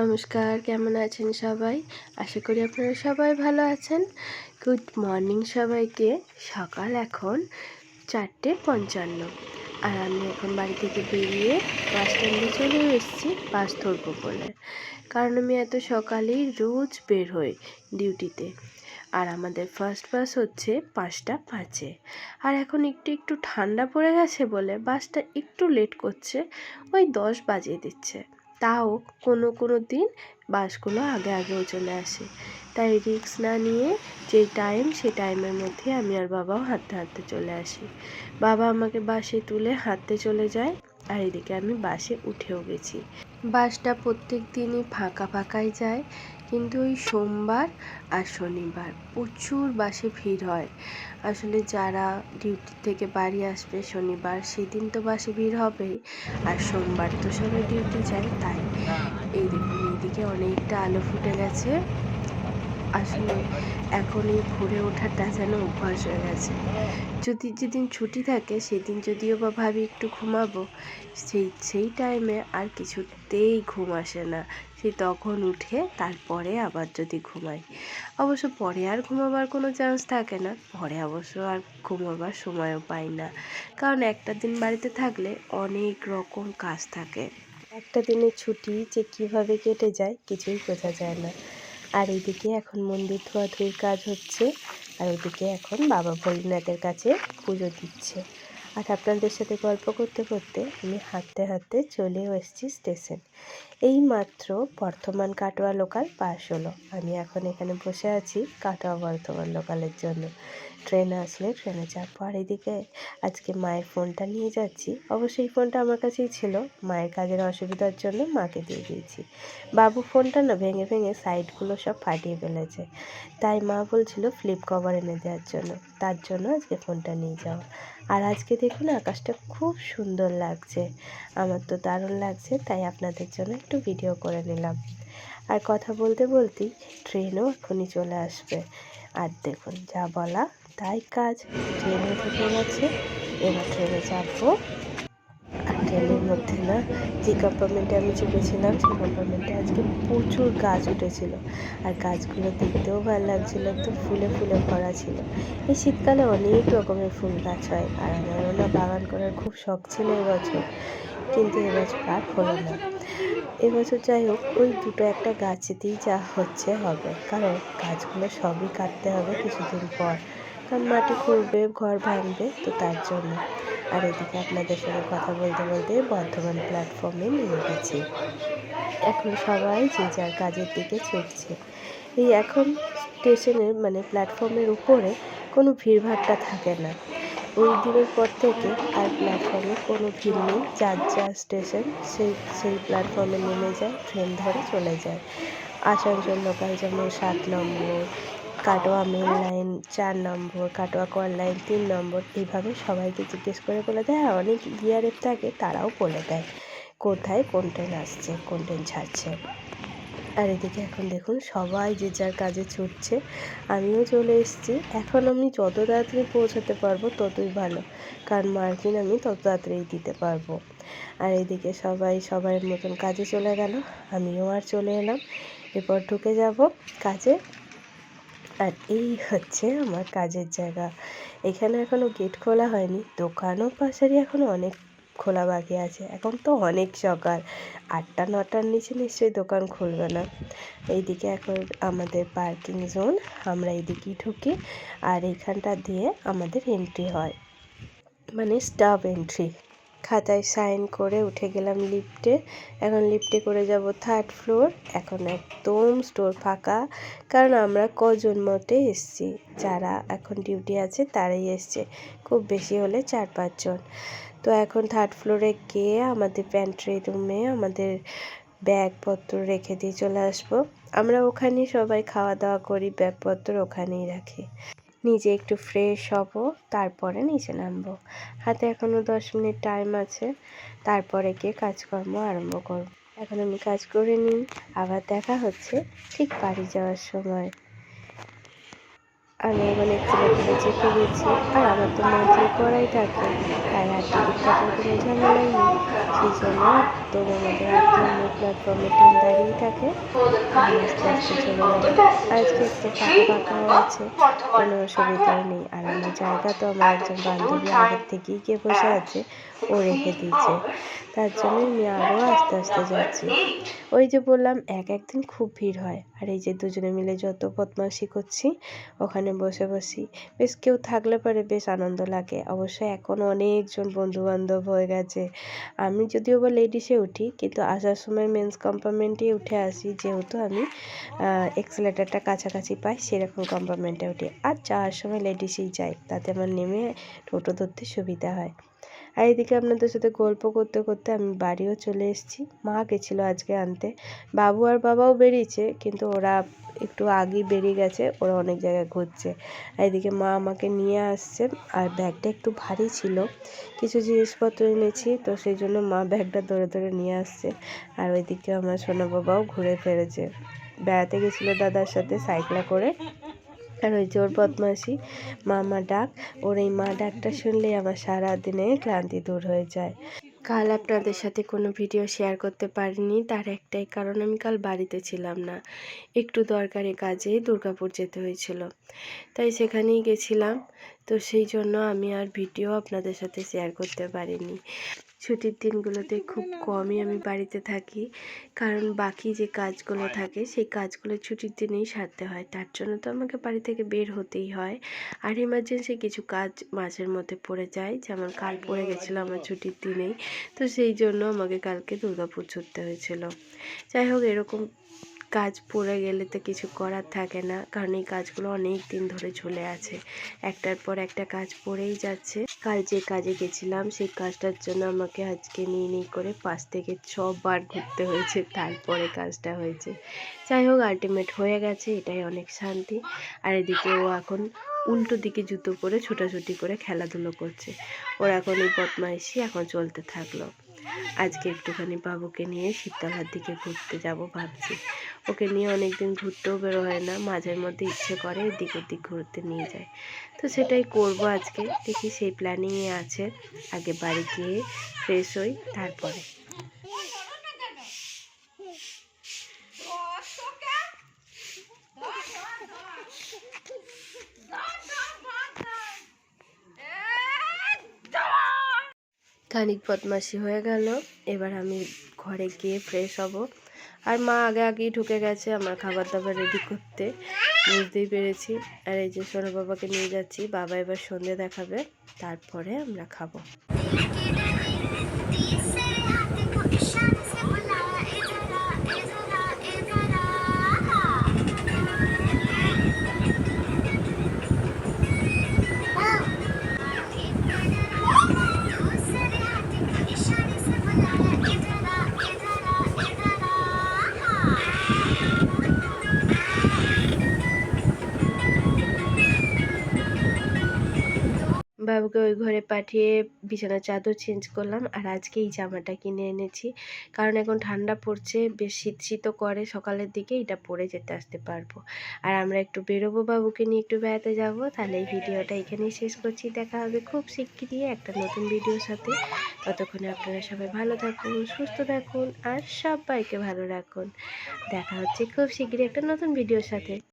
নমস্কার, কেমন আছেন সবাই? আশা করি আপনারা সবাই ভালো আছেন। গুড মর্নিং সবাইকে। সকাল এখন চারটে পঞ্চান্ন। আর আমি এখন বাড়ি থেকে বেরিয়ে বাস স্ট্যান্ডে চলে এসেছি বাস ধরবো বলে। কারণ আমি এত সকালেই রোজ বের হই ডিউটিতে। আর আমাদের ফার্স্ট বাস হচ্ছে পাঁচটা পাঁচে। আর এখন একটু একটু ঠান্ডা পড়ে গেছে বলে বাসটা একটু লেট করছে, ওই দশ বাজিয়ে দিচ্ছে। তাও কোনো কোনো দিন বাসগুলো আগে আগেও চলে আসে। তাই রিক্স না নিয়ে যে টাইম সেই টাইমের মধ্যে আমি আর বাবাও হাঁটতে হাঁটতে চলে আসি। বাবা আমাকে বাসে তুলে হাঁটতে চলে যায় আর এদিকে আমি বাসে উঠেও গেছি। বাসটা প্রত্যেক দিনই ফাঁকা, ফাঁকাই যায়। কিন্তু ওই সোমবার আর শনিবার প্রচুর বাসে ভিড় হয়। আসলে যারা ডিউটি থেকে বাড়ি আসবে শনিবার, সেদিন তো বাসে ভিড় হবেই। আর সোমবার তো সবাই ডিউটি যায়, তাই এই দেখুন, এইদিকে অনেকটা আলো ফুটে গেছে। আসলে এখন এই ভোরে ওঠাটা যেন অভ্যাস হয়ে গেছে। যদি যেদিন ছুটি থাকে, সেদিন যদিও বা ভাবি একটু ঘুমাবো, সেই সেই টাইমে আর কিছুতেই ঘুম আসে না। সেই তখন উঠে তারপরে আবার যদি ঘুমাই। অবশ্য পরে আর ঘুমাবার কোনো চান্স থাকে না। পরে অবশ্য আর ঘুমাবার সময়ও পাই না। কারণ একটা দিন বাড়িতে থাকলে অনেক রকম কাজ থাকে। একটা দিনের ছুটি যে কীভাবে কেটে যায় কিছুই বোঝা যায় না। আর এইদিকে এখন মন্দির ধোয়াধুয়ির কাজ হচ্ছে। আর ওদিকে এখন বাবা ভোলেনাথের কাছে পুজো দিচ্ছে। আর আপনাদের সাথে গল্প করতে করতে আমি হাঁটতে হাঁটতে চলেও এসেছি স্টেশন এই মাত্র বর্ধমান কাটোয়া লোকাল পাস হলো। আমি এখন এখানে বসে আছি কাটোয়া বর্ধমান লোকালের জন্য। ট্রেন আসলে ট্রেনে চাপবো। আর এদিকে আজকে মায়ের ফোনটা নিয়ে যাচ্ছি। অবশ্যই ফোনটা আমার কাছেই ছিল। মায়ের কাজের অসুবিধার জন্য মাকে দিয়ে দিয়েছি। বাবু ফোনটা না ভেঙে ভেঙে সাইডগুলো সব ফাটিয়ে ফেলেছে। তাই মা বলছিল ফ্লিপ কভার এনে দেওয়ার জন্য। তার জন্য আজকে ফোনটা নিয়ে যাওয়া। আর আজকে দেখুন আকাশটা খুব সুন্দর লাগছে। আমার তো দারুণ লাগছে। তাই আপনাদের জন্য একটু ভিডিও করে নিলাম। আর কথা বলতে বলতেই ট্রেনও এখনই চলে আসবে। আর দেখুন, যা বলা তাই কাজ। ট্রেনে ঢুকে গেছে, এবার ট্রেনে চাপবো আর ট্রেনের মধ্যে না, যে কম্পার্টমেন্টে আমি চেপেছিলাম, সেই কম্পার্টমেন্টে আজকে প্রচুর গাছ উঠেছিল। আর গাছগুলো দেখতেও ভালো লাগছিল, একদম ফুলে ফুলে ভরা ছিল। এই শীতকালে অনেক রকমের ফুল গাছ হয়, আর আমারও না বাগান করার খুব শখ ছিল এবছর কিন্তু এবছর আর হলো না। এবছর যাই হোক, ওই দুটো একটা গাছেতেই যা হচ্ছে হবে। কারণ গাছগুলো সবই কাটতে হবে কিছুদিন পর। কারণ মাটি খুঁড়বে, ঘর ভাঙবে, তো তার জন্য। আর এদিকে আপনাদের সঙ্গে কথা বলতে বলতে বর্ধমান প্ল্যাটফর্মে নিয়ে গেছি। এখন সবাই যে যার কাজের দিকে ছুটছে এই এখন স্টেশনের মানে প্ল্যাটফর্মের উপরে কোনো ভিড়ভাট্টা থাকে না। ওই দিনের পর থেকে আর প্ল্যাটফর্মে কোনো ভিড় নেই। যার যা স্টেশন সেই সেই প্ল্যাটফর্মে নেমে যায় ট্রেন ধরে চলে যায়। আসানসোল লোকাল যেমন সাত নম্বর, কাটোয়া মেন লাইন চার নম্বর, কাটোয়া কর লাইন তিন নম্বর এইভাবে সবাইকে জিজ্ঞেস করে বলে দেয়। আর অনেক বিআরএফ থাকে, তারাও বলে দেয়, কোথায় কোন ট্রেন আসছে, কোন ট্রেন ছাড়ছে। আর এদিকে এখন দেখুন সবাই যে যার কাজে ছুটছে, আমিও চলে এসেছি। এখন আমি যত তাড়াতাড়ি পৌঁছাতে পারব ততই ভালো, কারণ মার্কিন আমি তত তাড়াতাড়ি দিতে পারব। আর এদিকে সবাই সবার মতন কাজে চলে গেল, আমিও আর চলে এলাম। এরপর ঢুকে যাব কাজে। আর এই হচ্ছে আমার কাজের জায়গা। এখানে এখনও গেট খোলা হয়নি, দোকানও পাশারি এখনও অনেক খোলা বাকি আছে। এখন তো অনেক সকাল। আটটা, নটার নিচে নিশ্চয়ই দোকান খুলবে না। এইদিকে এখন আমাদের পার্কিং জোন, আমরা এইদিকেই ঢুকি আর এইখানটা দিয়ে আমাদের এন্ট্রি হয়। মানে স্টাফ এন্ট্রি খাতায় সাইন করে উঠে গেলাম লিফটে। এখন লিফটে করে যাব থার্ড ফ্লোর। এখন একদম স্টোর ফাঁকা। কারণ আমরা কজন মতে এসছি। যারা এখন ডিউটি আছে, তারাই এসছে। খুব বেশি হলে চার পাঁচজন। তো এখন থার্ড ফ্লোরে গিয়ে আমাদের প্যান্ট্রি রুমে আমাদের ব্যাগপত্র রেখে দিয়ে চলে আসব। আমরা ওখানেই সবাই খাওয়া দাওয়া করি, ব্যাগপত্র ওখানেই রাখি। নিজে একটু ফ্রেশ হব, তারপরে নিচে নামবো। হাতে এখনও দশ মিনিট টাইম আছে, তারপরে গিয়ে কাজকর্ম আরম্ভ করব। এখন আমি কাজ করে নিই আবার দেখা হচ্ছে ঠিক বাড়ি যাওয়ার সময়। আমি অনেক ছেলে চেপে গেছি, আর আমার তো মাঝে করাই থাকে, তাই আর টিকিট কাটার কোনো ঝামেলাই নেই। সেই জন্য একদম আমাদের আট নম্বর প্ল্যাটফর্মে ট্রেন দাঁড়িয়ে থাকে। আস্তে আস্তে চলে আজকে একটু ফাঁকা ফাঁকাও আছে, কোনো অসুবিধাও নেই। আর আমার জায়গা তো আমার একজন বান্ধবী আগের থেকেই গিয়ে বসে আছে। ও রেখে দিয়েছে। তার জন্য আমি আরও আস্তে আস্তে যাচ্ছি। ওই যে বললাম, এক একদিন খুব ভিড় হয়। আর এই যে দুজনে মিলে যত বদমাশি করছি, ওখানে বসে বসি। বেশ কেউ থাকলে পরে বেশ আনন্দ লাগে। অবশ্য এখন অনেকজন বন্ধু বান্ধব হয়ে গেছে। আমি যদিও বা লেডিসে উঠি, কিন্তু আসার সময় মেন্স কম্পার্টমেন্টেই উঠে আসি। যেহেতু আমি এক্সেলেটারটা কাছাকাছি পাই, সেরকম কম্পার্টমেন্টে উঠি। আর যাওয়ার সময় লেডিসেই যাই। তাতে আমার নেমে টোটো ধরতে সুবিধা হয়। আর এদিকে আপনাদের সাথে গল্প করতে করতে আমি বাড়িও চলে এসেছি। মা গেছিল আজকে আনতে। বাবু আর বাবাও বেরিয়েছে, কিন্তু ওরা একটু আগেই বেরিয়ে গেছে, ওরা অনেক জায়গায় ঘুরছে। আর এদিকে মা আমাকে নিয়ে আসছে, আর ব্যাগটা একটু ভারী ছিল। কিছু জিনিসপত্র এনেছি, তো সেই জন্য মা ব্যাগটা ধরে ধরে নিয়ে আসছে। আর ওইদিকে আমার সোনা বাবাও ঘুরে ফেরেছে। বেড়াতে গেছিল দাদার সাথে সাইকেলে করে। আর ওই যে ওর বদমাসি মা মা ডাক, ওর এই মা ডাকটা শুনলেই আমার সারা দিনে ক্লান্তি দূর হয়ে যায়। কাল আপনাদের সাথে কোনো ভিডিও শেয়ার করতে পারিনি, তার একটাই কারণ আমি কাল বাড়িতে ছিলাম না। একটু দরকারি কাজে দুর্গাপুর যেতে হয়েছিল। তাই সেখানেই গেছিলাম। তো সেই জন্য আমি আর ভিডিও আপনাদের সাথে শেয়ার করতে পারিনি। ছুটির দিনগুলোতে খুব কমই আমি বাড়িতে থাকি। কারণ বাকি যে কাজগুলো থাকে সেই কাজগুলো ছুটির দিনেই সারতে হয়। তার জন্য তো আমাকে বাড়ি থেকে বের হতেই হয়। আর ইমার্জেন্সি কিছু কাজ মাঝের মধ্যে পড়ে যায়। যেমন কাল পড়ে গেছিল আমার ছুটির দিনেই। তো সেই জন্য আমাকে কালকে দুর্গাপুর ছুটতে হয়েছিল। যাই হোক এরকম কাজ পড়ে গেলে তো কিছু করার থাকে না। কারণ এই কাজগুলো অনেক দিন ধরে চলে আছে। একটার পর একটা কাজ পড়েই যাচ্ছে। কাল যে কাজে গেছিলাম, সেই কাজটার জন্য আমাকে আজকে নিয়ে নিয়ে করে পাঁচ থেকে ছবার ঘুরতে হয়েছে। তারপরে কাজটা হয়েছে। যাই হোক আলটিমেট হয়ে গেছে, এটাই অনেক শান্তি। আর এদিকে ও এখন উল্টো দিকে জুতো পরে ছোটাছুটি করে খেলাধুলো করছে। ওর এখন এই বদমাইশি এখন চলতে থাকল। আজকে একটুখানি বাবুকে নিয়ে শীতলার দিকে ঘুরতে যাব ভাবছি। ওকে নিয়ে অনেক দিন ঘুরতেও বেরো হয় না, মাঝের মধ্যে ইচ্ছে করে এদিক ওদিক ঘুরতে নিয়ে যায়। তো সেটাই করব আজকে, দেখি সেই প্ল্যানিংয়ে আছে, আগে বাড়ি গিয়ে ফ্রেশ হই, তারপরে। খানিক বদমাসি হয়ে গেল, এবার আমি ঘরে গিয়ে ফ্রেশ হব। আর মা আগে আগেই ঢুকে গেছে আমার খাবার দাবার রেডি করতে। বুঝতেই পেরেছি। আর এই যে সোনা বাবাকে নিয়ে যাচ্ছি, বাবা এবার সন্ধে দেখাবে, তারপরে আমরা খাব। বাবুকে ওই ঘরে পাঠিয়ে বিছানার চাদর চেঞ্জ করলাম আর আজকে এই জামাটা কিনে এনেছি। কারণ এখন ঠান্ডা পড়ছে, বেশ শীত শীতও করে, সকালের দিকে এটা পরে যেতে আসতে পারব। আর আমরা একটু বেরোবো বাবুকে নিয়ে একটু বেড়াতে যাব। তাহলে এই ভিডিওটা এখানেই শেষ করছি। দেখা হবে খুব শিগগিরই একটা নতুন ভিডিওর সাথে। ততক্ষণে আপনারা সবাই ভালো থাকুন, সুস্থ থাকুন আর সবাইকে ভালো রাখুন। দেখা হচ্ছে খুব শিগগিরই একটা নতুন ভিডিওর সাথে।